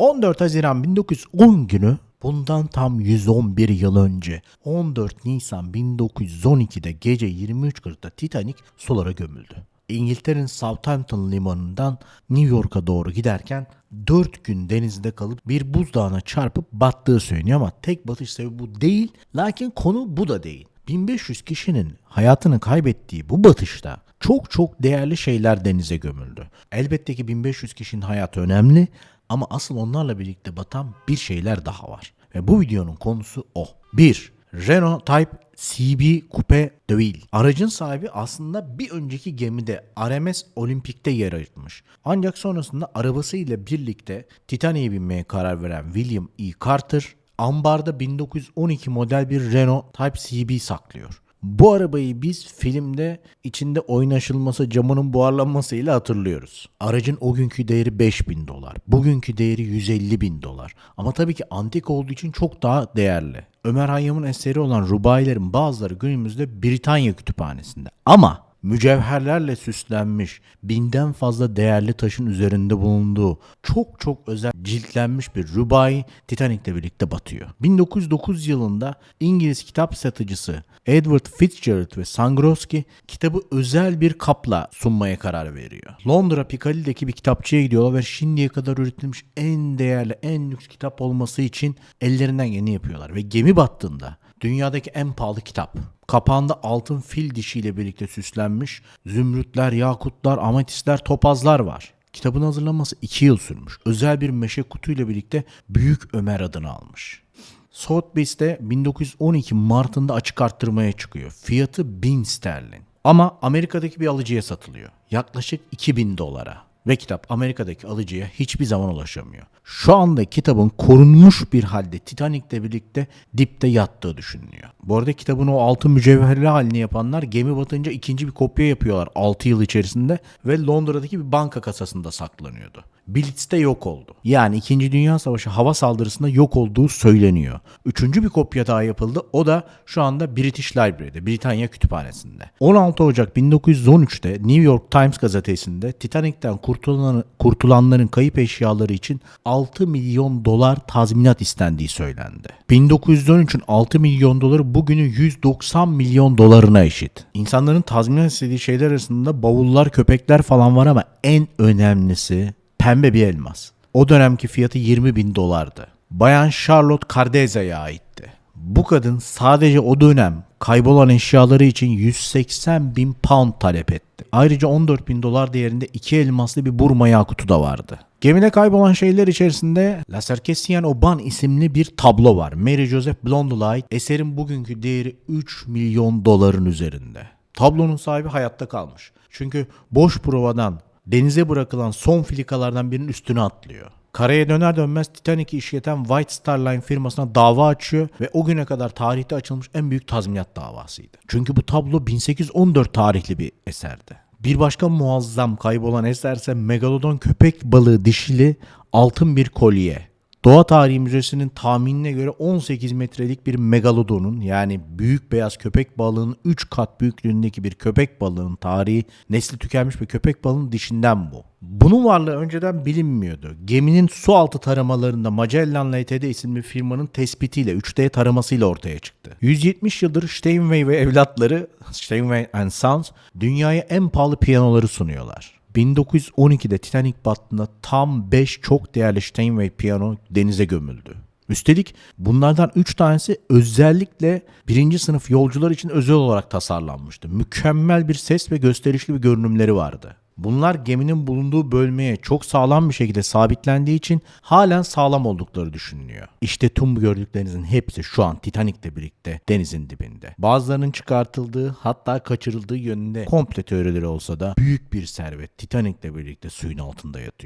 14 Haziran 1910 günü bundan tam 111 yıl önce 14 Nisan 1912'de gece 23.40'da Titanic sulara gömüldü. İngiltere'nin Southampton limanından New York'a doğru giderken 4 gün denizde kalıp bir buzdağına çarpıp battığı söyleniyor ama tek batış sebebi bu değil. Lakin konu bu da değil. 1500 kişinin hayatını kaybettiği bu batışta çok çok değerli şeyler denize gömüldü. Elbette ki 1500 kişinin hayatı önemli ama asıl onlarla birlikte batan bir şeyler daha var. Ve bu videonun konusu o. 1. Renault Type CB Coupe de Ville. Aracın sahibi aslında bir önceki gemide RMS Olimpik'te yer ayırtmış. Ancak sonrasında arabasıyla birlikte Titanic'e binmeye karar veren William E. Carter, ambarda 1912 model bir Renault Type CB saklıyor. Bu arabayı biz filmde içinde oynaşılması, camının buharlanmasıyla hatırlıyoruz. Aracın o günkü değeri 5000 dolar. Bugünkü değeri 150 bin dolar. Ama tabii ki antik olduğu için çok daha değerli. Ömer Hayyam'ın eseri olan Rubailerin bazıları günümüzde Britanya kütüphanesinde. Ama mücevherlerle süslenmiş, binden fazla değerli taşın üzerinde bulunduğu çok çok özel ciltlenmiş bir Rubai Titanic'le birlikte batıyor. 1909 yılında İngiliz kitap satıcısı Edward Fitzgerald ve Sangrowski kitabı özel bir kapla sunmaya karar veriyor. Londra Piccadilly'deki bir kitapçıya gidiyorlar ve şimdiye kadar üretilmiş en değerli, en lüks kitap olması için ellerinden geleni yapıyorlar. Ve gemi battığında dünyadaki en pahalı kitap. Kapağında altın fil dişiyle birlikte süslenmiş zümrütler, yakutlar, ametistler, topazlar var. Kitabın hazırlanması 2 yıl sürmüş. Özel bir meşe kutuyla birlikte Büyük Ömer adını almış. Sotheby's'te 1912 Mart'ında açık arttırmaya çıkıyor. Fiyatı 1000 sterlin. Ama Amerika'daki bir alıcıya satılıyor. Yaklaşık 2000 dolara. Ve kitap Amerika'daki alıcıya hiçbir zaman ulaşamıyor. Şu anda kitabın korunmuş bir halde Titanic'le birlikte dipte yattığı düşünülüyor. Bu arada kitabın o altın mücevherli halini yapanlar gemi batınca ikinci bir kopya yapıyorlar 6 yıl içerisinde ve Londra'daki bir banka kasasında saklanıyordu. Blitz'te yok oldu. Yani 2. Dünya Savaşı hava saldırısında yok olduğu söyleniyor. Üçüncü bir kopya daha yapıldı. O da şu anda British Library'de, Britanya Kütüphanesi'nde. 16 Ocak 1913'te New York Times gazetesinde Titanic'ten kurtulan, kurtulanların kayıp eşyaları için 6 milyon dolar tazminat istendiği söylendi. 1913'ün 6 milyon doları bugünün 190 milyon dolarına eşit. İnsanların tazminat istediği şeyler arasında bavullar, köpekler falan var ama en önemlisi pembe bir elmas. O dönemki fiyatı 20 bin dolardı. Bayan Charlotte Cardeze'ye aitti. Bu kadın sadece o dönem kaybolan eşyaları için 180 bin pound talep etti. Ayrıca 14 bin dolar değerinde iki elmaslı bir Burma yakutu da vardı. Gemide kaybolan şeyler içerisinde La Sarkisian Oban isimli bir tablo var. Mary Joseph Blondell'a ait. Eserin bugünkü değeri 3 milyon doların üzerinde. Tablonun sahibi hayatta kalmış. Çünkü boş provadan denize bırakılan son filikalardan birinin üstüne atlıyor. Karaya döner dönmez Titanic'i işleten White Star Line firmasına dava açıyor ve o güne kadar tarihte açılmış en büyük tazminat davasıydı. Çünkü bu tablo 1814 tarihli bir eserdi. Bir başka muazzam kaybolan eserse Megalodon köpek balığı dişili altın bir kolye. Doğa Tarihi Müzesi'nin tahminine göre 18 metrelik bir megalodonun yani büyük beyaz köpek balığının 3 kat büyüklüğündeki bir köpek balığının tarihi nesli tükenmiş bir köpek balığının dişinden bu. Bunun varlığı önceden bilinmiyordu. Geminin su altı taramalarında Magellan LTD isimli firmanın tespitiyle 3D taramasıyla ortaya çıktı. 170 yıldır Steinway ve evlatları Steinway and Sons dünyaya en pahalı piyanoları sunuyorlar. 1912'de Titanic battığında tam 5 çok değerli Steinway piyano denize gömüldü. Üstelik bunlardan 3 tanesi özellikle birinci sınıf yolcular için özel olarak tasarlanmıştı. Mükemmel bir ses ve gösterişli bir görünümleri vardı. Bunlar geminin bulunduğu bölmeye çok sağlam bir şekilde sabitlendiği için halen sağlam oldukları düşünülüyor. İşte tüm bu gördüklerinizin hepsi şu an Titanic'le birlikte denizin dibinde. Bazılarının çıkartıldığı hatta kaçırıldığı yönünde komple teorileri olsa da büyük bir servet Titanic'le birlikte suyun altında yatıyor.